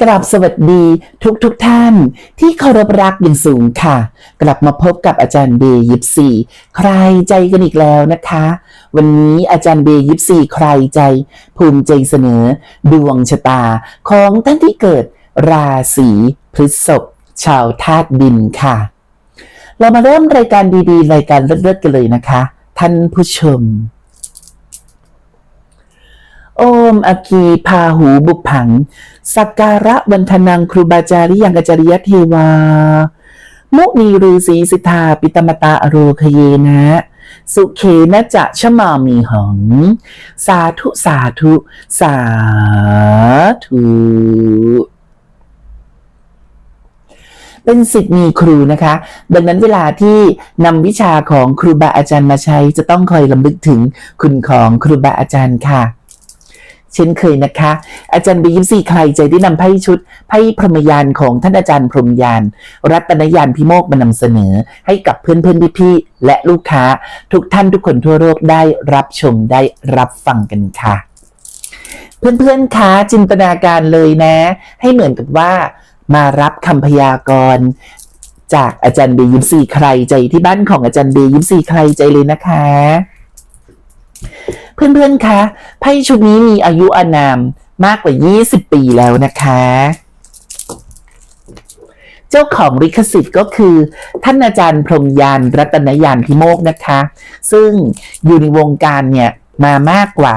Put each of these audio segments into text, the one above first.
กราบสวัสดีทุกทุกท่านที่เคารพรักอย่างสูงค่ะ กลับมาพบกับอาจารย์เบยิปซีใครใจกันอีกแล้วนะคะ วันนี้อาจารย์เบย์ยิปซีใครใจ ภูมิใจเสนอ ดวงชะตาของท่านที่เกิดราศีพฤษภชาวธาตุดินค่ะ เรามาเริ่มรายการดีๆ รายการเลิศๆกันเลยนะคะ ท่านผู้ชม โอมอกีพาหูบุพผัง สักการะวันทนังครูบาจาริยังกจริยเทวา มุนีฤาษีสิทธาปิตมตาอโรคเยนะ สุเขนะจะชะมามีหัง สาธุสาธุ สาธุเป็นสิทธิ์มีครูนะคะ ดังนั้นเวลาที่นำวิชาของครูบาอาจารย์มาใช้ จะต้องคอยลำลึกถึงคุณของครูบาอาจารย์ค่ะ เช่นเคยนะคะ อาจารย์บียิมซีใครใจได้นำไพ่ชุดไพ่พรหมยานของท่านอาจารย์พรหมยาน รัตนยานพิโมกมานำเสนอให้กับเพื่อนเพื่อนๆพี่และลูกค้า ทุกท่านทุกคนทั่วโลกได้รับชมได้รับฟังกันค่ะ เพื่อนๆคะจินตนาการเลยนะ ให้เหมือนกับว่ามารับคำพยากรณ์จากอาจารย์เบยิมซีใครใจที่บ้านของอาจารย์เบยิมซีใครใจเลยนะคะ เพื่อนๆคะไพ่ชุดนี้มีอายุอานามมากกว่า 20 ปีแล้วนะคะ เจ้าของลิขสิทธิ์ก็คือ ท่านอาจารย์พรมยานรัตนยานพิโมกนะคะ ซึ่งอยู่ในวงการเนี่ยมามากกว่า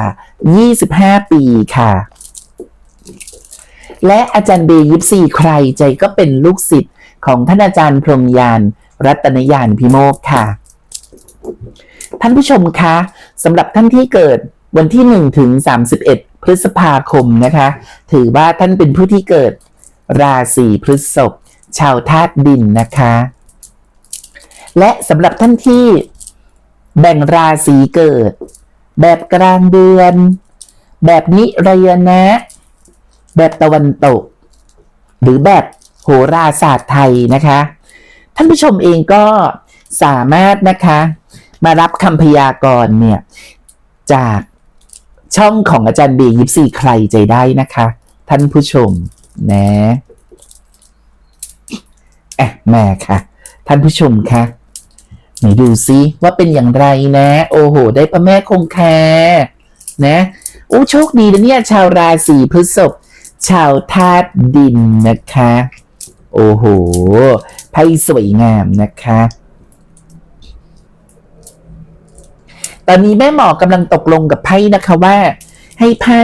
25 ปีค่ะ และอาจารย์เบยิปซีใครใจก็เป็นลูกศิษย์ของท่านอาจารย์พรมยานรัตนยานพิโมกค่ะ ท่านผู้ชมคะสำหรับท่านที่เกิดวันที่ 1 ถึง 31 พฤษภาคมนะคะ ถือว่าท่านเป็นผู้ที่เกิดราศีพฤษภชาวธาตุดินนะคะ และสำหรับท่านที่แบ่งราศีเกิด แบบกลางเดือน แบบนิรยนะ แบบตะวันตก หรือแบบโหราศาสตร์ไทยนะคะ ท่านผู้ชมเองก็สามารถนะคะ มารับคำพยากรณ์เนี่ย จากช่องของอาจารย์เบยิปซีใครใจได้นะคะ ท่านผู้ชมนะแอะแม่ค่ะ ท่านผู้ชมคะไหนดูซิว่าเป็นอย่างไรนะ โอ้โห ได้พระแม่คงคานะโอ้โชคดีนะเนี่ย ชาวราศีพฤษภชาวธาตุดินนะคะ โอ้โหไพ่สวยงามนะคะ ตอนนี้แม่หมอกำลังตกลงกับไพ่นะคะว่า ให้ไพ่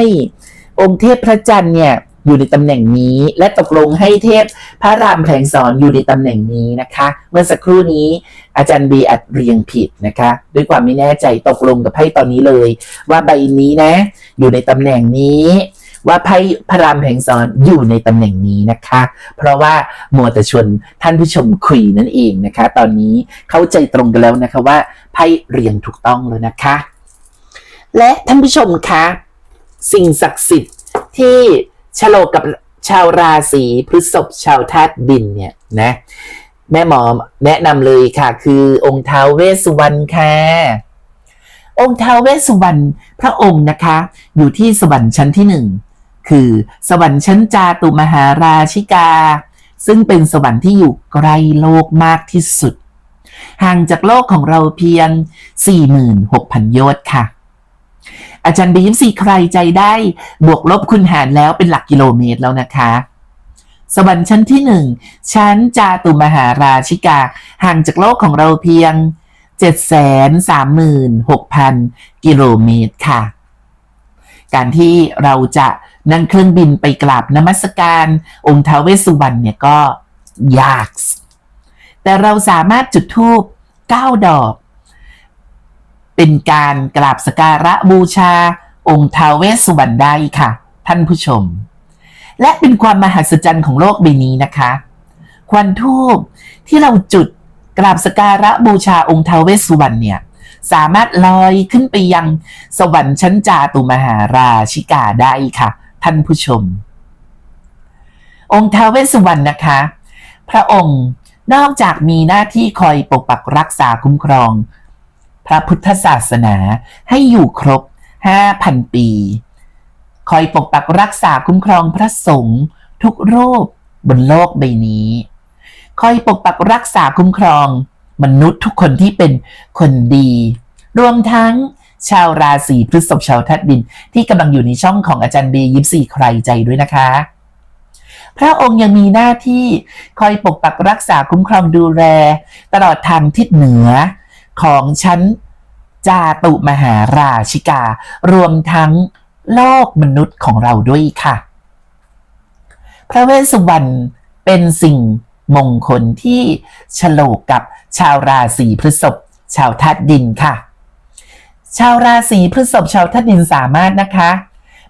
องค์เทพพระจันทร์เนี่ยอยู่ในตำแหน่งนี้ และตกลงให้เทพพระรามแผลงสอนอยู่ในตำแหน่งนี้นะคะ เมื่อสักครู่นี้อาจารย์บีอัดเรียงผิดนะคะ ด้วยความไม่แน่ใจตกลงกับไพ่ตอนนี้เลย ว่าใบนี้นะ อยู่ในตำแหน่งนี้ ว่าไพ่พระรามแผลงสอนอยู่ในตำแหน่งนี้นะคะ เพราะว่ามัวแต่ชวนท่านผู้ชมคุยนั่นเองนะคะ ตอนนี้เข้าใจตรงกันแล้วนะคะว่าไพ่เรียงถูกต้องแล้วนะคะ และท่านผู้ชมคะสิ่งศักดิ์สิทธิ์ที่ฉลกกับชาวราศีพฤษภชาวธาตุดินเนี่ยนะแม่หมอแนะนำเลยค่ะ คือองค์ท้าวเวสสุวรรณค่ะองค์ท้าวเวสสุวรรณพระองค์นะคะ อยู่ที่สวรรค์ชั้นที่หนึ่ง คือ สวรรค์ชั้นจาตุมหาราชิกา ซึ่งเป็นสวรรค์ที่อยู่ใกล้โลกมากที่สุด ห่างจากโลกของเราเพียง 46,000 โยชน์ค่ะ อาจารย์บีมสี่ใครใจได้บวกลบคูณหารแล้วเป็นหลักกิโลเมตรแล้วนะคะสวรรค์ชั้นที่หนึ่งชั้นจาตุมหาราชิกา ห่างจากโลกของเราเพียง 736,000 กิโลเมตรค่ะ การที่เราจะ นั่งเครื่องบินไปกราบนมัสการ องค์ท้าวเวสสุวรรณเนี่ยก็ยาก แต่เราสามารถจุดธูป9ดอก เป็นการกราบสการะบูชา องค์ท้าวเวสสุวรรณได้ค่ะ ท่านผู้ชม และเป็นความมหัศจรรย์ของโลกใบนี้นะคะ ควันทูบที่เราจุดกราบสกการะบูชาองค์ท้าวเวสสุวรรณเนี่ยสามารถลอยขึ้นไปยังสวรรค์ชั้นจาตุมหาราชิกาได้ค่ะ ท่านผู้ชม องค์ท้าวเวสสุวรรณนะคะ พระองค์นอกจากมีหน้าที่คอยปกปักรักษาคุ้มครอง พระพุทธศาสนาให้อยู่ครบ 5,000 ปี คอยปกปักรักษาคุ้มครองพระสงฆ์ทุกรูปบนโลกใบนี้ คอยปกปักรักษาคุ้มครอง มนุษย์ทุกคนที่เป็นคนดี รวมทั้ง ชาวราศีพฤษภชาวทัดดิน ที่กำลังอยู่ในช่องของอาจารย์เบยิปซีใครใจด้วยนะคะ พระองค์ยังมีหน้าที่คอยปกปักรักษาคุ้มครองดูแล ตลอดทางทิศเหนือของชั้นจาตุมหาราชิกา รวมทั้งโลกมนุษย์ของเราด้วยค่ะ พระเวสสุวรรณเป็นสิ่งมงคลที่ฉลกกับชาวราศีพฤษภชาวธาตุดินค่ะ ชาวราศีพฤษภชาวธาตุดินสามารถนะคะ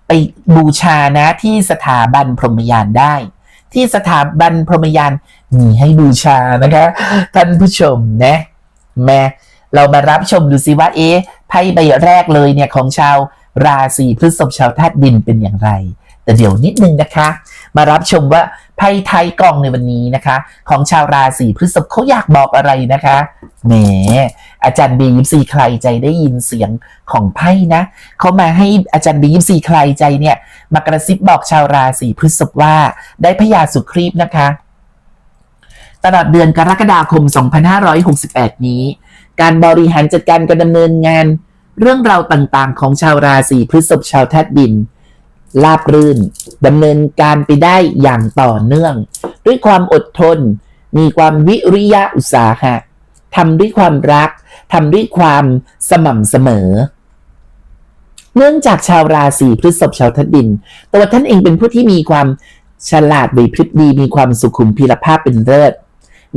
ไปบูชานะที่สถาบันพรหมยานได้ ที่สถาบันพรหมยานมีให้บูชานะคะ ท่านผู้ชมนะแม่เรามารับชมดูสิว่าเอ๊ะไพ่ใบแรกเลยเนี่ยของชาวราศีพฤษภชาวธาตุดินเป็นอย่างไร แต่เดี๋ยวนิดนึงนะคะ มารับชมว่าไพ่ไทยกองในวันนี้นะคะ ของชาวราศีพฤษภเขาอยากบอกอะไรนะคะแหมอาจารย์บียิปซีใครใจได้ยินเสียงของไพ่นะเขามาให้อาจารย์บียิปซีใครใจเนี่ย มากระซิบบอกชาวราศีพฤษภว่าได้พญาสุครีพนะคะตลอดเดือนกรกฎาคม 2568 นี้ การบริหารจัดการการดำเนินงาน เรื่องราวต่างๆ ของชาวราศีพฤษภชาวธาตุดิน ลาบรื่นดำเนินการไปได้อย่างต่อเนื่อง ด้วยความอดทน มีความวิริยะอุตสาหะทำด้วยความรักทำด้วยความสม่ำเสมอ เนื่องจากชาวราศีพฤษภชาวธาตุดิน ตัวท่านเองเป็นผู้ที่มีความฉลาดไหวพริบดี มีความสุขุมพิรภาพเป็นเลิศ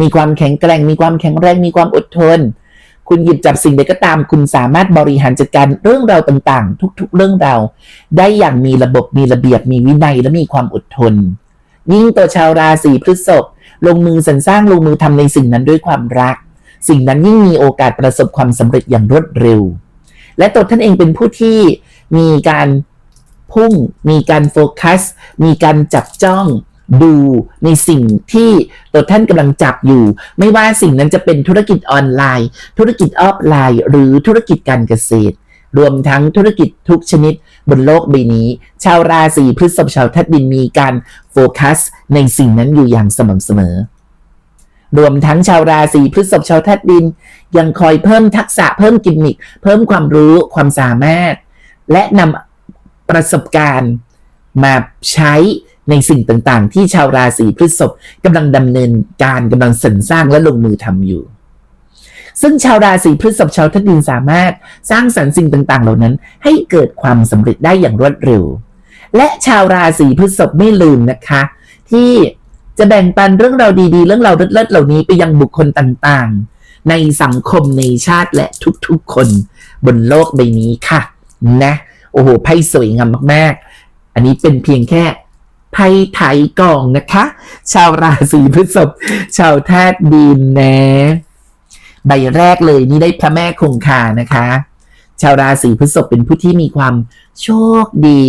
มีความแข็งแกร่ง มีความแข็งแรง มีความอดทน คุณหยิบจับสิ่งใดก็ตาม คุณสามารถบริหารจัดการเรื่องราวต่างๆ ทุก ๆ เรื่องราวได้อย่างมีระบบมีระเบียบมีวินัยและมีความอดทน ยิ่งตัวชาวราศีพฤษภลงมือสรรสร้างลงมือทำในสิ่งนั้นด้วยความรัก สิ่งนั้นยิ่งมีโอกาสประสบความสำเร็จอย่างรวดเร็ว และตัวท่านเองเป็นผู้ที่มีการพุ่ง มีการโฟกัส มีการจับจ้อง ดูในสิ่งที่ตัวท่านกำลังจับอยู่ ไม่ว่าสิ่งนั้นจะเป็นธุรกิจออนไลน์ ธุรกิจออฟไลน์ หรือธุรกิจการเกษตร รวมทั้งธุรกิจทุกชนิดบนโลกใบนี้ ชาวราศีพฤษภชาวทัดดินมีการโฟกัส ในสิ่งนั้นอยู่อย่างสม่ำเสมอ รวมทั้งชาวราศีพฤษภชาวทัดดิน ยังคอยเพิ่มทักษะเพิ่มกิมมิคเพิ่มความรู้ความสามารถ และนำประสบการณ์มาใช้ ในสิ่งต่างๆ ที่ชาวราศีพฤษภกำลังดำเนินการกำลังสรรสร้างและลงมือทำอยู่ ซึ่งชาวราศีพฤษภชาวทัดดินสามารถสร้างสรรค์สิ่งต่างๆ เหล่านั้น ให้เกิดความสำเร็จได้อย่างรวดเร็ว และชาวราศีพฤษภไม่ลืมนะคะ ที่จะแบ่งปันเรื่องราวดีๆ เรื่องราวเลิศๆเหล่านี้ไปยังบุคคลต่างๆ ในสังคมในชาติและทุกๆ คนบนโลกใบนี้ค่ะ นะ โอ้โหไพ่สวยงามมากๆ อันนี้เป็นเพียงแค่ ไพ่ไถกล่องนะคะ ชาวราศีพฤษภชาวธาตุดินนะ ใบแรกเลยนี่ได้พระแม่คงคานะคะ ชาวราศีพฤษภเป็นผู้ที่มีความโชคดี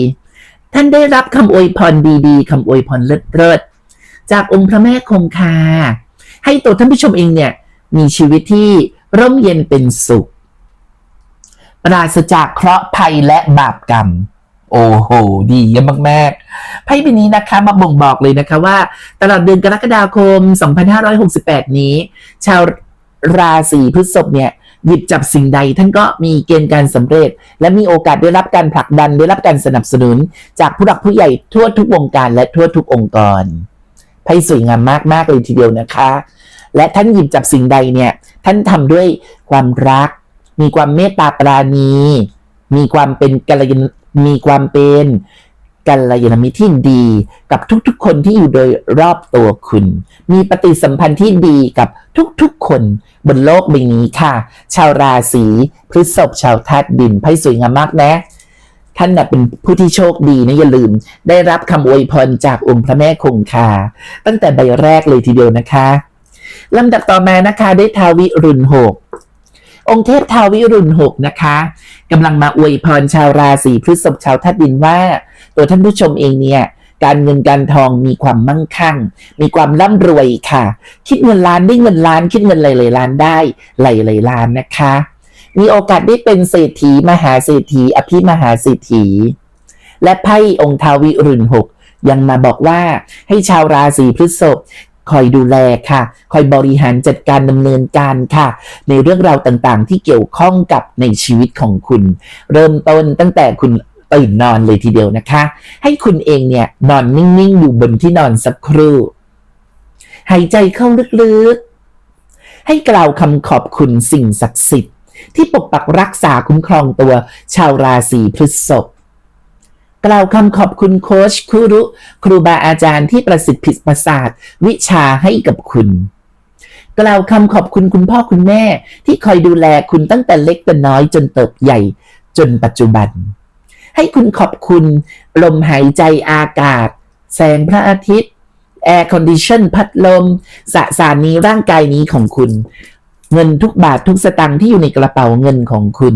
ท่านได้รับคำอวยพรดีๆคำอวยพรเลิศๆจากองค์พระแม่คงคา ให้ตัวท่านผู้ชมเองเนี่ยมีชีวิตที่ร่มเย็นเป็นสุข ปราศจากเคราะห์ภัยและบาปกรรม โอ้โห ดีเยี่ยมมากๆไพ่ใบนี้นะคะมาบ่งบอกเลยนะคะว่า ตลอดเดือนกรกฎาคม 2568 นี้ ชาวราศีพฤษภเนี่ยหยิบจับสิ่งใดท่านก็มีเกณฑ์การสำเร็จ และมีโอกาสได้รับการผลักดันได้รับการสนับสนุน จากผู้หลักผู้ใหญ่ทั่วทุกวงการและทั่วทุกองค์กรไพ่สวยงามมากๆเลยทีเดียวนะคะ และท่านหยิบจับสิ่งใดเนี่ย ท่านทำด้วยความรัก มีความเมตตาปราณี มีความเป็นกัลยาณ มีความเป็นกัลยาณมิตรที่ดีกับทุกๆ คนที่อยู่โดยรอบตัวคุณ มีปฏิสัมพันธ์ที่ดีกับทุกๆ คนบนโลกใบนี้ค่ะ ชาวราศีพฤษภชาวธาตุดินไพ่สวยงามมากนะ ท่านนะเป็นผู้ที่โชคดีนะอย่าลืม ได้รับคำอวยพรจากองค์พระแม่คงคา ตั้งแต่ใบแรกเลยทีเดียวนะคะลำดับต่อมานะคะได้ทาวิรุณหก องค์เทพทาวิรุณหกนะคะกำลังมาอวยพรชาวราศีพฤษภชาวธาตุดินว่า ตัวท่านผู้ชมเองเนี่ยการเงินการทองมีความมั่งคั่ง มีความร่ำรวยค่ะ คิดเงินล้านได้เงินล้าน คิดเงินหลายๆล้านได้หลายๆล้านนะคะ มีโอกาสได้เป็นเศรษฐีมหาเศรษฐี อภิมหาเศรษฐี และไพ่องค์ทาวิรุณหกยังมาบอกว่าให้ชาวราศีพฤษภ คอยดูแลค่ะ คอยบริหารจัดการดำเนินการค่ะ ในเรื่องราวต่างๆ ที่เกี่ยวข้องกับในชีวิตของคุณ เริ่มต้นตั้งแต่คุณตื่นนอนเลยทีเดียวนะคะ ให้คุณเองเนี่ยนอนนิ่งๆ อยู่บนที่นอนสักครู่หายใจเข้าลึกๆ ให้กล่าวคำขอบคุณสิ่งศักดิ์สิทธิ์ที่ปกปักรักษาคุ้มครองตัวชาวราศีพฤษภ กล่าวคำขอบคุณโค้ชครูรุ ครูบาอาจารย์ที่ประสิทธิ์ผิดประสาทวิชาให้กับคุณ กล่าวคำขอบคุณคุณพ่อคุณแม่ ที่คอยดูแลคุณตั้งแต่เล็กแต่น้อยจนเติบใหญ่จนปัจจุบัน ให้คุณขอบคุณลมหายใจอากาศ แสงพระอาทิตย์แอร์คอนดิชันพัดลมสสารนี้ร่างกายนี้ของคุณ เงินทุกบาททุกสตางค์ที่อยู่ในกระเป๋าเงินของคุณ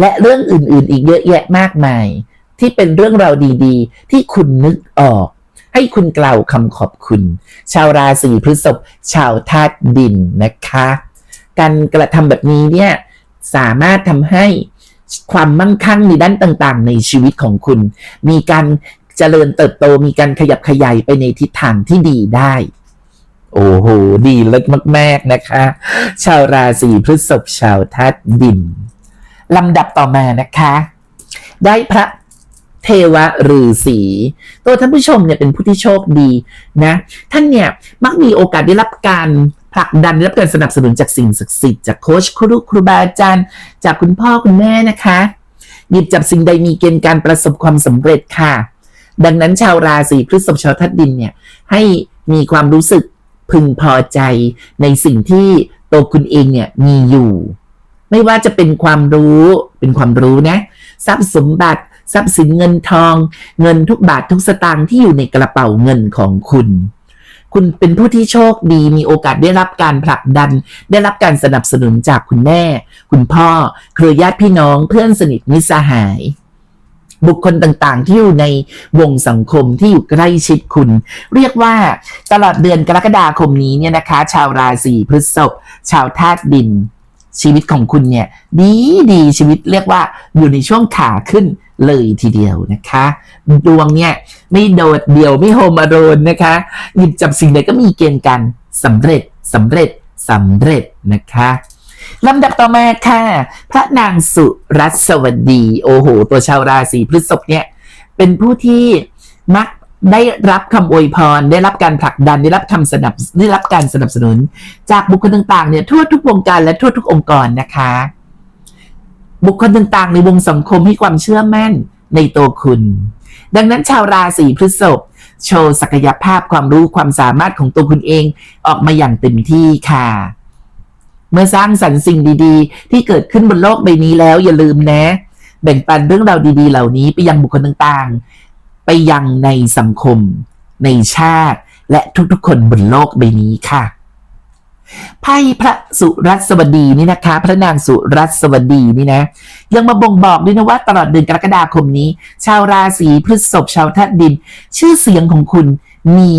และเรื่องอื่นๆ อีกเยอะแยะมากมาย ที่เป็นเรื่องราวดีๆ ที่คุณนึกออก ให้คุณกล่าวคำขอบคุณ ชาวราศีพฤษภชาวธาตุดินนะคะ การกระทำแบบนี้เนี่ยสามารถทำให้ความมั่งคั่งในด้านต่างๆ ในชีวิตของคุณ มีการเจริญเติบโตมีการขยับขยายไปในทิศทางที่ดีได้ โอ้โห ดีเลิศมากๆนะคะ ชาวราศีพฤษภชาวธาตุดินลำดับต่อมานะคะ ได้พระ เทวฤาษีตัวท่านผู้ชมเนี่ยเป็นผู้ที่โชคดีนะท่านเนี่ยมักมีโอกาสได้รับการผลักดันได้รับการสนับสนุนจากสิ่งศักดิ์สิทธิ์จากโค้ชครูครูบาอาจารย์จากคุณพ่อคุณแม่นะคะหยิบจับสิ่งใดมีเกณฑ์การประสบความสำเร็จค่ะ ดังนั้นชาวราศีพฤษภชาวทัดดินเนี่ยให้มีความรู้สึกพึงพอใจในสิ่งที่ตัวคุณเองเนี่ยมีอยู่ ไม่ว่าจะเป็นความรู้เป็นความรู้นะทรัพย์สมบัติ ทรัพย์สินเงินทอง เงินทุกบาททุกสตางค์ที่อยู่ในกระเป๋าเงินของคุณ คุณเป็นผู้ที่โชคดีมีโอกาสได้รับการผลักดัน ได้รับการสนับสนุนจากคุณแม่ คุณพ่อ เครือญาติพี่น้องเพื่อนสนิทมิตรสหาย บุคคลต่างๆ ที่อยู่ในวงสังคมที่อยู่ใกล้ชิดคุณ เรียกว่าตลอดเดือนกรกฎาคมนี้เนี่ยนะคะ ชาวราศีพฤษภชาวธาตุดินชีวิตของคุณเนี่ย ดีดีชีวิตเรียกว่าอยู่ในช่วงขาขึ้น เลยทีเดียวนะคะ ดวงเนี่ยไม่โดดเดี่ยวไม่โฮมอโรนนะคะ หยิบจับสิ่งใดก็มีเกณฑ์การสำเร็จสำเร็จสำเร็จนะคะลำดับต่อมาค่ะ พระนางสุรัสวดี โอ้โห ตัวชาวราศีพฤษภเนี่ยเป็นผู้ที่มักได้รับคำอวยพร ได้รับการผลักดันได้รับคำสนับได้รับการสนับสนุน จากบุคคลต่างๆเนี่ยทั่วทุกวงการและทั่วทุกองค์กรนะคะ บุคคลต่างๆ ในวงสังคมให้ความเชื่อมั่นในตัวคุณ ดังนั้นชาวราศีพฤษภโชว์ศักยภาพความรู้ความสามารถของตัวคุณเองออกมาอย่างเต็มที่ค่ะ เมื่อสร้างสรรค์สิ่งดีๆ ที่เกิดขึ้นบนโลกใบนี้แล้วอย่าลืมนะ แบ่งปันเรื่องราวดี ๆ เหล่านี้ไปยังบุคคลต่างๆ ไปยังในสังคม ในชาติ และทุกๆ คนบนโลกใบนี้ค่ะ ไพ่พระสุรัสวดีนี่นะคะ พระนางสุรัสวดีนี่นะ ยังมาบ่งบอกด้วยนะว่าตลอดเดือนกรกฎาคมนี้ ชาวราศีพฤษภชาวธาตุดิน ชื่อเสียงของคุณมี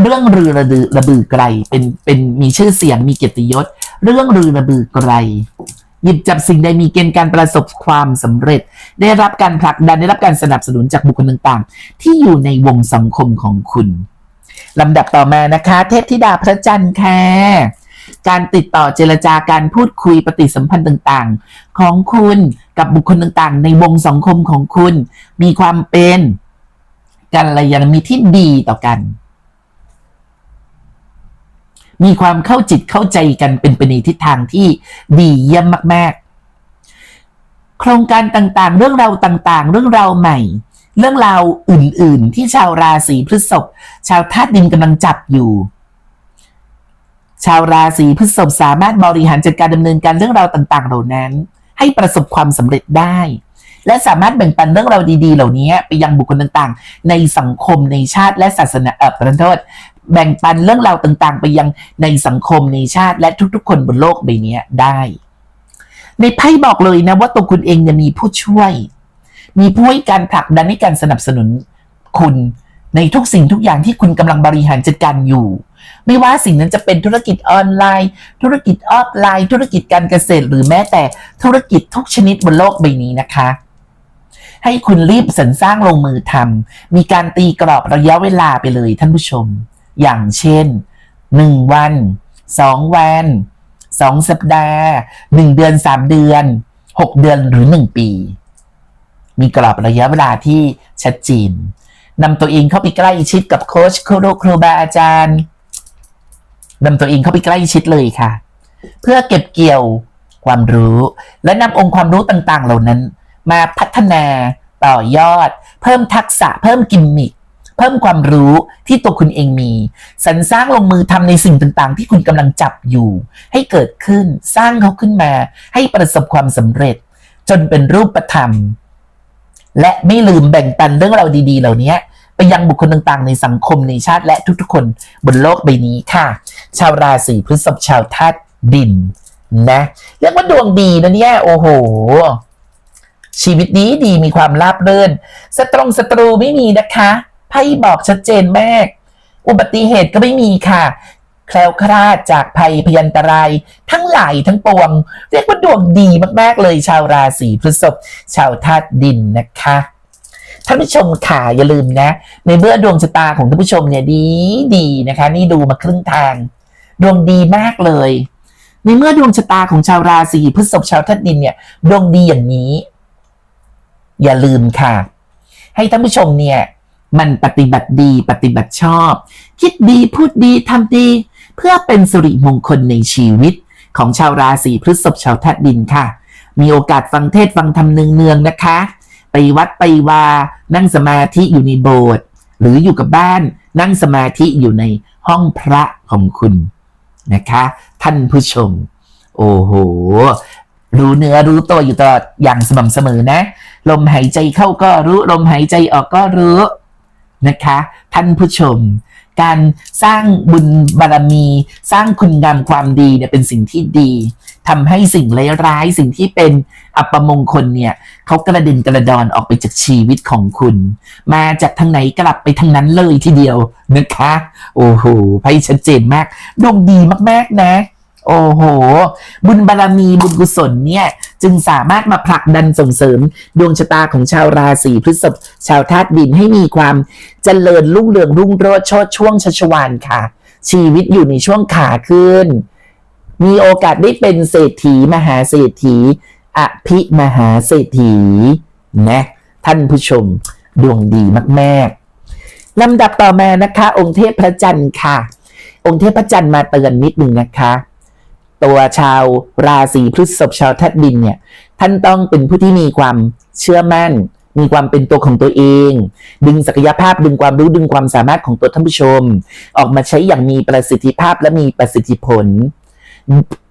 เรื่องรือระดือระบือไกล เป็นเป็นมีชื่อเสียงมีเกียรติยศ เรื่องรือระบือไกลหยิบจับสิ่งใดมีเกณฑ์การประสบความสำเร็จ ได้รับการผลักดันได้รับการสนับสนุนจากบุคคลต่างๆ ที่อยู่ในวงสังคมของคุณ ลำดับต่อมานะคะ เทพธิดาพระจันทร์ค่ะ การติดต่อเจรจาการพูดคุยปฏิสัมพันธ์ต่างๆ ของคุณกับบุคคลต่างๆ ในวงสังคมของคุณ มีความเป็นกัลยาณมิตรที่ดีต่อกัน มีความเข้าจิตเข้าใจกันเป็นไปในทิศทางที่ดีเยี่ยมมาก ๆ โครงการต่างๆ เรื่องราวต่างๆ เรื่องราวใหม่ เรื่องราวอื่น ๆ ที่ชาวราศีพฤษภชาวธาตุดินกำลังจับอยู่ ชาวราศีพฤษภสามารถบริหารจัดการดำเนินการเรื่องราวต่างๆ เหล่านั้น ให้ประสบความสำเร็จได้ และสามารถแบ่งปันเรื่องราวดี ๆ เหล่านี้ไปยังบุคคลต่างๆ ในสังคมในชาติและศาสนาเออขอโทษแบ่งปันเรื่องราวต่างๆ ไปยังในสังคมในชาติและทุกๆ คนบนโลกใบนี้ได้ ในไพ่บอกเลยนะว่าตัวคุณเองเนี่ยมีผู้ช่วย มีผู้ให้การผลักดันให้การสนับสนุนคุณในทุกสิ่งทุกอย่างที่คุณกำลังบริหารจัดการอยู่ ไม่ว่าสิ่งนั้นจะเป็นธุรกิจออนไลน์ ธุรกิจออฟไลน์ ธุรกิจการเกษตร หรือแม้แต่ธุรกิจทุกชนิดบนโลกใบนี้นะคะ ให้คุณรีบสรรสร้างลงมือทำมีการตีกรอบระยะเวลาไปเลยท่านผู้ชม อย่างเช่นหนึ่งวันสองวันสองสัปดาห์หนึ่งเดือนสามเดือนหกเดือนหรือหนึ่งปี มีกรอบระยะเวลาที่ชัดเจนนำตัวเองเข้าไปใกล้ชิดกับโค้ชครูครูบาอาจารย์นำตัวเองเข้าไปใกล้ชิดเลยค่ะ เพื่อเก็บเกี่ยวความรู้ และนำองค์ความรู้ต่างๆ เหล่านั้น มาพัฒนาต่อยอด เพิ่มทักษะเพิ่มกิมมิคเพิ่มความรู้ที่ตัวคุณเองมีสรรสร้างลงมือทำในสิ่งต่างๆ ที่คุณกำลังจับอยู่ ให้เกิดขึ้นสร้างเขาขึ้นมา ให้ประสบความสำเร็จ จนเป็นรูปธรรม และไม่ลืมแบ่งปันเรื่องราวดี ๆ เหล่านี้ไปยังบุคคลต่างๆ ในสังคมในชาติและทุกๆ คนบนโลกใบนี้ค่ะ ชาวราศีพฤษภชาวธาตุดินนะเรียกว่าดวงดีนะเนี่ย โอ้โห ชีวิตนี้ดีมีความราบรื่นศัตรงศัตรูไม่มีนะคะไพ่บอกชัดเจนมาก อุบัติเหตุก็ไม่มีค่ะ แคล้วคลาดจากภัยพยันตราย ทั้งหลายทั้งปวง เรียกว่าดวงดีมากๆเลยชาวราศีพฤษภชาวธาตุดินนะคะท่านผู้ชมค่ะอย่าลืมนะ ในเมื่อดวงชะตาของท่านผู้ชมเนี่ยดีดีนะคะ นี่ดูมาครึ่งทาง ดวงดีมากเลย ในเมื่อดวงชะตาของชาวราศีพฤษภชาวธาตุดินเนี่ยดวงดีอย่างนี้ อย่าลืมค่ะ ให้ท่านผู้ชมเนี่ยมันปฏิบัติดีปฏิบัติชอบ คิดดีพูดดีทำดี เพื่อเป็นสิริมงคลในชีวิต ของชาวราศีพฤษภชาวธาตุดินค่ะ มีโอกาสฟังเทศฟังธรรมเนืองๆนะคะ ไปวัดไปวา นั่งสมาธิอยู่ในโบสถ์หรืออยู่กับบ้านนั่งสมาธิอยู่ในห้องพระของคุณนะคะ ท่านผู้ชม โอ้โห รู้เนื้อรู้ตัวอยู่ตลอดอย่างสม่ำเสมอนะ ลมหายใจเข้าก็รู้ ลมหายใจออกก็รู้นะคะ ท่านผู้ชม การสร้างบุญบารมี สร้างคุณงามความดีเนี่ยเป็นสิ่งที่ดีทำให้สิ่งร้ายๆสิ่งที่เป็นอัปมงคลเนี่ยเขากระเด็นกระดอนออกไปจากชีวิตของคุณ มาจากทางไหนกลับไปทางนั้นเลยทีเดียวนะคะ โอ้โหไพ่ชัดเจนมากดวงดีมากๆนะ โอ้โห บุญบารรมีบุญกุศลเนี่ย จึงสามารถมาผลักดันส่งเสริม ดวงชะตาของชาวราศีพฤษภชาวธาตุดินให้มีความเจริญรุ่งเรืองรุ่งโรจน์โชดช่วงชัชวานค่ะ ชีวิตอยู่ในช่วงขาขึ้น มีโอกาสได้เป็นเศรษฐีมหาเศรษฐีอภิมหาเศรษฐีนะท่านผู้ชมดวงดีมากๆลำดับต่อมานะคะ องค์เทพพระจันทร์ค่ะ องค์เทพพระจันทร์มาเตือนนิดหนึ่งนะคะ ตัวชาวราศีพฤษภชาวธาตุดินเนี่ยท่านต้องเป็นผู้ที่มีความเชื่อมั่น มีความเป็นตัวของตัวเอง ดึงศักยภาพดึงความรู้ดึงความสามารถของตัวท่านผู้ชม ออกมาใช้อย่างมีประสิทธิภาพและมีประสิทธิผล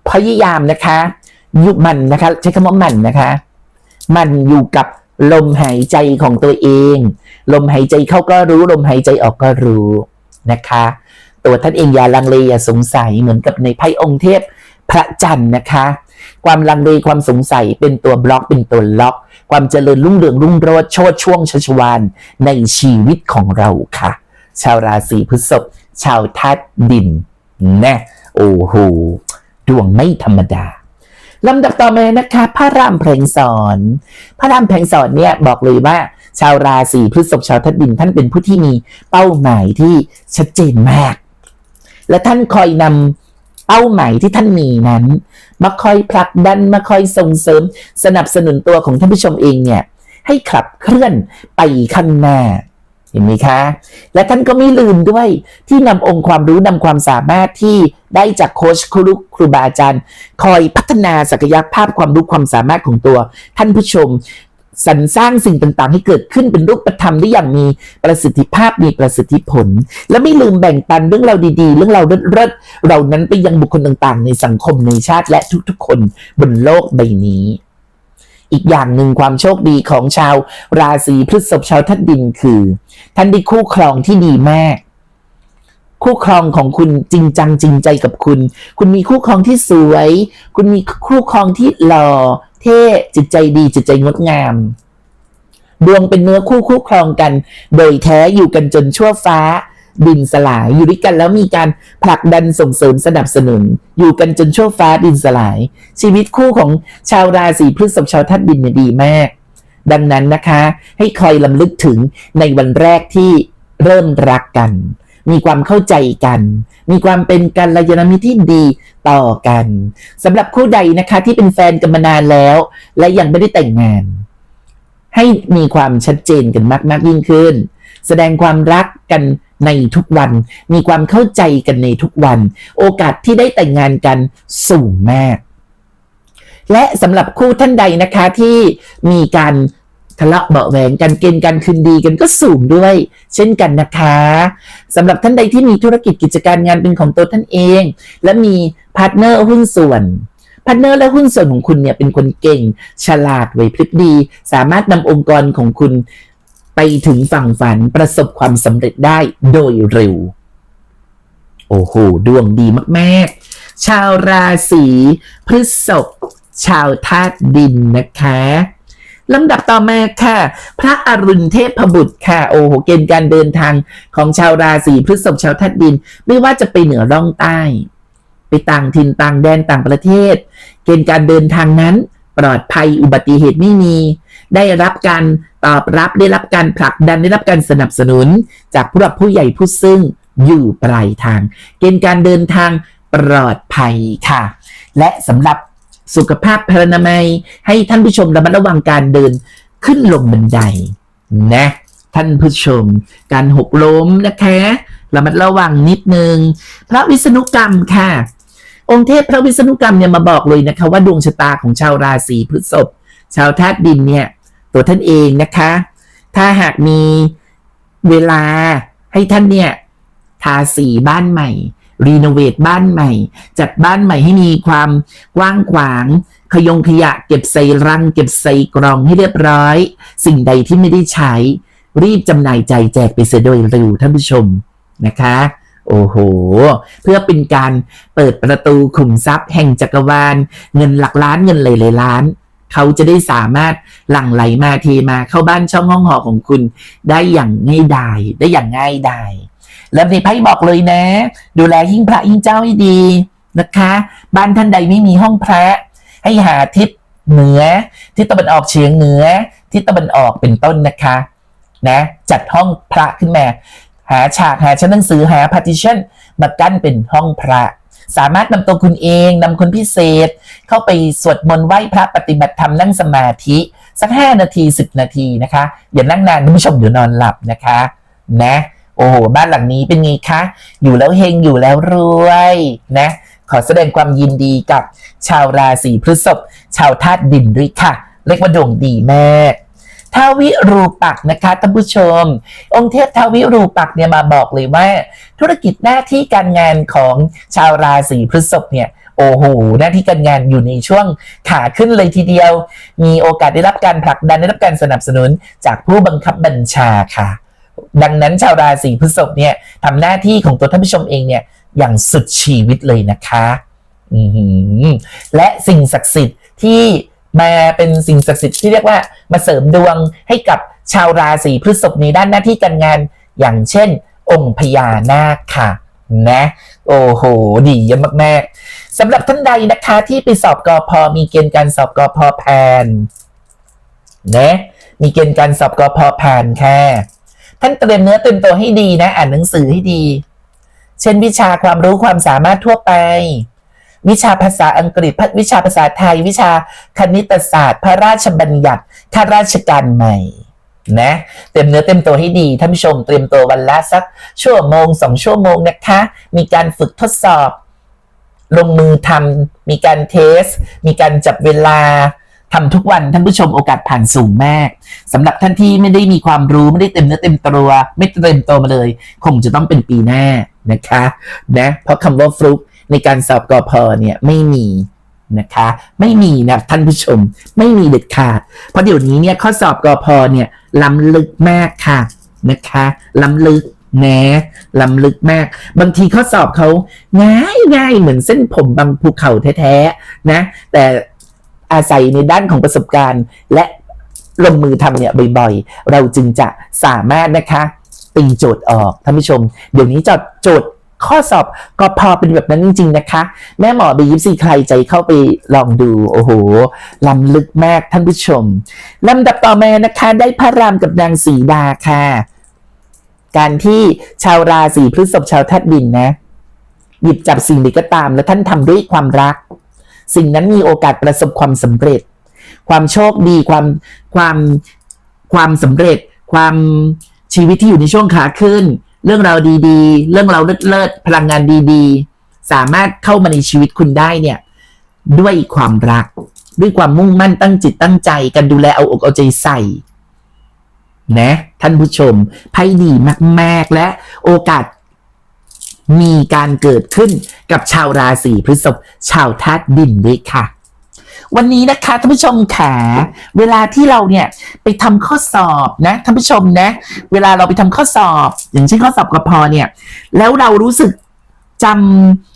พยายามนะคะ ยุบมันนะคะ ใช้คำว่ามันนะคะ มันอยู่กับลมหายใจของตัวเอง ลมหายใจเข้าก็รู้ลมหายใจออกก็รู้นะคะ ตัวท่านเองอย่าลังเลอย่าสงสัยเหมือนกับในไพ่องค์เทพ พระจันทร์นะคะ ความลังเลความสงสัยเป็นตัวบล็อกเป็นตัวล็อก ความเจริญรุ่งเรืองรุ่งโรจน์โชดช่วงชัชวานในชีวิตของเราค่ะ ชาวราศีพฤษภชาวธาตุดินนะโอ้โหดวงไม่ธรรมดาลำดับต่อมานะคะ พระรามเพลงสอนพระรามเพลงสอนเนี่ยบอกเลยว่า ชาวราศีพฤษภชาวธาตุดินท่านเป็นผู้ที่มีเป้าหมายที่ชัดเจนมาก และท่านคอยนำ เป้าหมายที่ท่านมีนั้นมาคอยผลักดันมาคอยส่งเสริม สนับสนุนตัวของท่านผู้ชมเองเนี่ยให้ขับเคลื่อนไปข้างหน้าเห็นไหมคะ และท่านก็ไม่ลืมด้วยที่นำองค์ความรู้นำความสามารถที่ได้จากโค้ชครูครูบาอาจารย์ คอยพัฒนาศักยภาพความรู้ความสามารถของตัว ท่านผู้ชม สรรสร้างสิ่งต่างๆ ให้เกิดขึ้นเป็นรูปธรรมได้อย่างมีประสิทธิภาพมีประสิทธิผล และไม่ลืมแบ่งปันเรื่องราวดีๆ เรื่องราวเลิศๆเหล่านั้นไปยังบุคคลต่างๆ ในสังคมในชาติและทุกๆ คนบนโลกใบนี้อีกอย่างหนึ่งความโชคดีของชาวราศีพฤษภชาวธาตุดินคือ ท่านได้คู่ครองที่ดีมาก คู่ครองของคุณจริงจังจริงใจกับคุณ คุณมีคู่ครองที่สวย คุณมีคู่ครองที่หล่อ เท่จิตใจดีจิตใจงดงาม ดวงเป็นเนื้อคู่คู่ครองกัน โดยแท้อยู่กันจนชั่วฟ้า ดินสลายอยู่ด้วยกันแล้วมีการผลักดันส่งเสริมสนับสนุน อยู่กันจนชั่วฟ้าดินสลาย ชีวิตคู่ของชาวราศีพฤษภชาวธาตุดินเนี่ยดีมากดังนั้นนะคะ ให้คอยลำลึกถึงในวันแรกที่เริ่มรักกัน มีความเข้าใจกัน มีความเป็นกัลยาณมิตรที่ดีต่อกันสำหรับคู่ใดนะคะที่เป็นแฟนกันมานานแล้ว และยังไม่ได้แต่งงาน ให้มีความชัดเจนกันมากมากยิ่งขึ้น แสดงความรักกันในทุกวัน มีความเข้าใจกันในทุกวัน โอกาสที่ได้แต่งงานกันสูงมาก และสำหรับคู่ท่านใดนะคะที่มีการ ทะเลาะเบาะแหวงกันเกณฑ์การคืนดีกันก็สูงด้วย เช่นกันนะคะสำหรับท่านใดที่มีธุรกิจกิจการงานเป็นของตัวท่านเอง และมีพาร์ทเนอร์หุ้นส่วนพาร์ทเนอร์และหุ้นส่วนของคุณเนี่ยเป็นคนเก่ง ฉลาดไหวพริบดี สามารถนำองค์กรของคุณไปถึงฝั่งฝันประสบความสำเร็จได้โดยเร็ว โอ้โห ดวงดีมากๆ ชาวราศีพฤษภชาวธาตุดินนะคะ ลำดับต่อมาค่ะ พระอรุณเทพบุตรค่ะ โอ้โห เกณฑ์การเดินทางของชาวราศีพฤษภชาวธาตุดิน ไม่ว่าจะไปเหนือร่องใต้ ไปต่างถิ่นต่างแดนต่างประเทศ เกณฑ์การเดินทางนั้น ปลอดภัยอุบัติเหตุไม่มี ได้รับการตอบรับได้รับการผลักดันได้รับการสนับสนุน จากผู้หลักผู้ใหญ่ผู้ซึ่งอยู่ปลายทาง เกณฑ์การเดินทางปลอดภัยค่ะ และสำหรับ สุขภาพพรรณนามัย ให้ท่านผู้ชมระมัดระวังการเดินขึ้นลงบันไดนะท่านผู้ชม การหกล้มนะคะระมัดระวังนิดนึง พระวิษณุกรรมค่ะ องค์เทพพระวิษณุกรรมเนี่ยมาบอกเลยนะคะ ว่าดวงชะตาของชาวราศีพฤษภชาวธาตุดินเนี่ย ตัวท่านเองนะคะ ถ้าหากมีเวลาให้ท่านเนี่ย ทาสีบ้านใหม่ รีโนเวทบ้านใหม่ จัดบ้านใหม่ให้มีความกว้างขวาง ขยงขยะเก็บใส่รัง เก็บใส่กล่องให้เรียบร้อย สิ่งใดที่ไม่ได้ใช้ รีบจำหน่ายใจแจกไปเสียโดยเร็วท่านผู้ชมนะคะ โอ้โห เพื่อเป็นการเปิดประตูขุมทรัพย์แห่งจักรวาล เงินหลักล้านเงินหลายๆล้านเขาจะได้สามารถหลั่งไหลมาเทมาเข้าบ้านช่องห้องหอของคุณ ได้อย่างง่ายดายได้อย่างง่ายดาย แล้วในไพ่บอกเลยนะ ดูแลหิ้งพระหิ้งเจ้าให้ดีนะคะ บ้านท่านใดไม่มีห้องพระ ให้หาทิศเหนือ ทิศตะวันออกเฉียงเหนือ ทิศตะวันออกเป็นต้นนะคะนะจัดห้องพระขึ้นมาหาฉากหาชั้นหนังสือหา partition มากั้นเป็นห้องพระ สามารถนำตัวคุณเองนำคนพิเศษ เข้าไปสวดมนต์ไหว้พระปฏิบัติธรรมนั่งสมาธิ สัก 5 นาที 10 นาทีนะคะ อย่านั่งนานคุณผู้ชมเดี๋ยวนอนหลับนะคะ นะ โอ้โห บ้านหลังนี้เป็นไงคะ อยู่แล้วเฮงอยู่แล้วรวยนะ ขอแสดงความยินดีกับชาวราศีพฤษภชาวธาตุดินด้วยค่ะ เรียกว่าดวงดีมากท้าวิรูปักนะคะท่านผู้ชม องค์เทพท้าวิรูปักเนี่ยมาบอกเลยว่า ธุรกิจหน้าที่การงานของชาวราศีพฤษภเนี่ยโอ้โหหน้าที่การงานอยู่ในช่วงขาขึ้นเลยทีเดียว มีโอกาสได้รับการผลักดันได้รับการสนับสนุนจากผู้บังคับบัญชาค่ะ ดังนั้นชาวราศีพฤษภเนี่ยทำหน้าที่ของตัวท่านผู้ชมเองเนี่ยอย่างสุดชีวิตเลยนะคะและสิ่งศักดิ์สิทธิ์ที่มาเป็นสิ่งศักดิ์สิทธิ์ที่เรียกว่ามาเสริมดวงให้กับชาวราศีพฤษภในด้านหน้าที่การงาน อย่างเช่น องค์พญานาคค่ะนะโอ้โห ดีเยี่ยมมากๆสำหรับท่านใดนะคะที่ไปสอบกอพอมีเกณฑ์การสอบกอพอผ่านนะมีเกณฑ์การสอบกอพอผ่านค่ะ ท่านเตรียมเนื้อเตรียมตัวให้ดีนะ อ่านหนังสือให้ดี เช่นวิชาความรู้ความสามารถทั่วไป วิชาภาษาอังกฤษวิชาภาษาไทย วิชาคณิตศาสตร์ พระราชบัญญัติข้าราชการใหม่นะเตรียมเนื้อเตรียมตัวให้ดีท่านผู้ชมเตรียมตัววันละสักชั่วโมงสองชั่วโมงนะคะ มีการฝึกทดสอบ ลงมือทำมีการเทส มีการจับเวลา ทำทุกวันท่านผู้ชมโอกาสผ่านสูงมากสำหรับท่านที่ไม่ได้มีความรู้ไม่ได้เต็มเนื้อเต็มตัว ไม่เต็มตัวมาเลย คงจะต้องเป็นปีหน้านะคะนะเพราะคำว่าฟลุกในการสอบกอพอเนี่ยไม่มีนะคะ ไม่มีนะท่านผู้ชม ไม่มีเด็ดขาด เพราะเดี๋ยวนี้เนี่ยข้อสอบกอพอเนี่ยล้ำลึกมากค่ะนะคะล้ำลึกนะล้ำลึกมาก บางทีข้อสอบเขาง่ายง่ายเหมือนเส้นผมบางภูเขาแท้ๆนะ แต่ อาศัยในด้านของประสบการณ์ และลงมือทำเนี่ยบ่อยๆ เราจึงจะสามารถนะคะตีโจทย์ออกท่านผู้ชม เดี๋ยวนี้จดโจทย์ข้อสอบก็พอเป็นแบบนั้นจริง ๆ นะคะ แม่หมอบียิปซีใครใจเข้าไปลองดู โอ้โหล้ำลึกมากท่านผู้ชมลำดับต่อมานะคะ ได้พระรามกับนางสีดาค่ะ การที่ชาวราศีพฤษภชาวธาตุดินนะ หยิบจับสิ่งใดก็ตาม แล้วท่านทำด้วยความรัก สิ่งนั้นมีโอกาสประสบความสำเร็จ ความโชคดีความความความสำเร็จ ความชีวิตที่อยู่ในช่วงขาขึ้น เรื่องราวดีๆ เรื่องราวเลิศๆพลังงานดีๆ สามารถเข้ามาในชีวิตคุณได้เนี่ยด้วยความรัก ด้วยความมุ่งมั่นตั้งจิตตั้งใจกันดูแลเอาอกเอาใจใส่นะท่านผู้ชมไพ่ดีมาก ๆ และโอกาส มีการเกิดขึ้นกับชาวราศีพฤษภชาวธาตุดินด้วยค่ะ วันนี้นะคะท่านผู้ชมขาเวลาที่เราเนี่ยไปทำข้อสอบนะท่านผู้ชมนะ เวลาเราไปทำข้อสอบ อย่างเช่นข้อสอบกพเนี่ย แล้วเรารู้สึกจ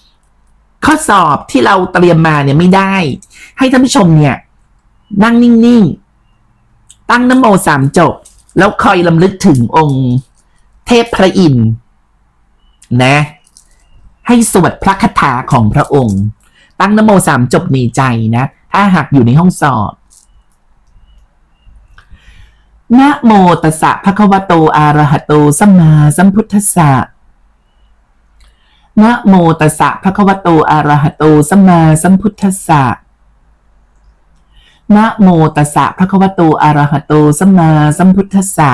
ำข้อสอบที่เราเตรียมมาเนี่ยไม่ได้ ให้ท่านผู้ชมเนี่ย นั่งนิ่งๆ ตั้งนโมสามจบ แล้วคอยลำลึกถึงองค์เทพพระอินทร์นะ ให้สวดพระคาถาของพระองค์ ตั้งนโมสามจบในใจนะ ถ้าหากอยู่ในห้องสอบนะโมตัสสะภะคะวะโตอะระหะโตสัมมาสัมพุทธัสสะนะโมตัสสะภะคะวะโตอะระหะโตสัมมาสัมพุทธัสสะนะโมตัสสะภะคะวะโตอะระหะโตสัมมาสัมพุทธัสสะ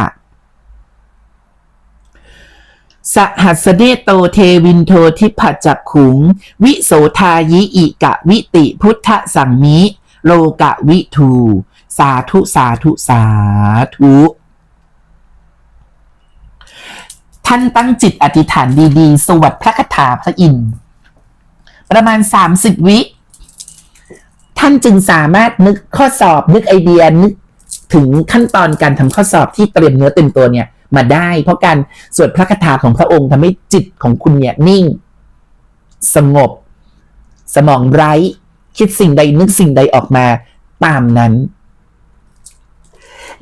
สหัสเนโตเทวินโททิพจักขุง วิโสทายิอิกะวิติพุทธสังมิ โลกะวิทู สาธุสาธุสาธุท่านตั้งจิตอธิษฐานดีๆ สวัสดพระคาถาพระอินทร์ประมาณ 30 วิ ท่านจึงสามารถนึกข้อสอบนึกไอเดียนึกถึงขั้นตอนการทำข้อสอบที่เตรียมเนื้อเต็มตัวเนี่ย มาได้ เพราะการสวดพระคาถาของพระองค์ทำให้จิตของคุณเนี่ยนิ่ง สงบ สมองไร้ คิดสิ่งใดนึกสิ่งใดออกมาตามนั้น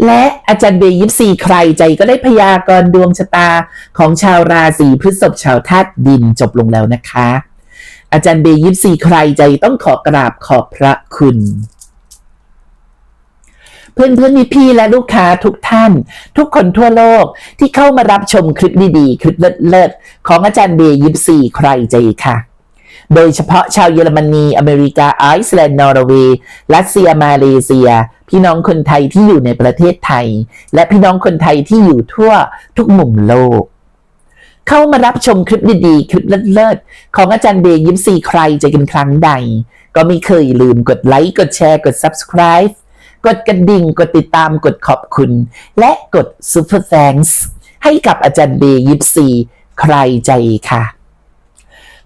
และอาจารย์เบย์ยิปซีใครใจก็ได้พยากรณ์ดวงชะตาของชาวราศีพฤษภชาวธาตุดินจบลงแล้วนะคะ อาจารย์เบย์ยิปซีใครใจต้องขอกราบขอบพระคุณ พื่อนเพื่อนๆพี่และลูกค้าทุกท่าน ทุกคนทั่วโลกที่เข้ามารับชมคลิปดีๆ คลิปเลิศๆของอาจารย์เบย์ยิปซีใครใจค่ะ โดยเฉพาะชาวเยอรมนี อเมริกา ไอซ์แลนด์ นอร์เวย์ รัสเซีย มาเลเซีย พี่น้องคนไทยที่อยู่ในประเทศไทย และพี่น้องคนไทยที่อยู่ทั่วทุกมุมโลก เข้ามารับชมคลิปดีๆ คลิปเลิศๆของอาจารย์เบย์ยิปซีใครใจกันครั้งใด ก็ไม่เคยลืมกดไลค์ กดแชร์ กด subscribe กดกระดิ่ง กดติดตามกดขอบคุณ และกด super thanks ให้กับอาจารย์เบย์ยิปซีใครใจค่ะ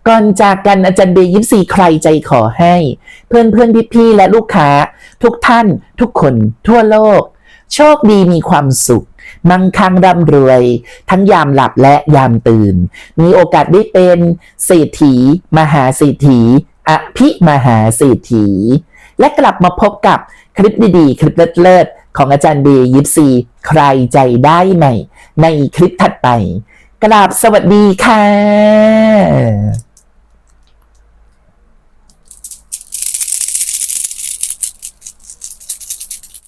ก่อนจากกันอาจารย์เบย์ยิปซีใครใจขอให้ เพื่อนเพื่อนพี่พี่และลูกค้า ทุกท่านทุกคนทั่วโลก โชคดีมีความสุข มั่งคั่งร่ำรวย ทั้งยามหลับและยามตื่น มีโอกาสได้เป็นเศรษฐี มหาเศรษฐีอภิมหาเศรษฐี และกลับมาพบกับ คลิปดีๆ คลิปเลิศๆของอาจารย์เบย์ยิปซีใครใจได้ไหมในคลิปถัดไป กราบสวัสดีค่ะ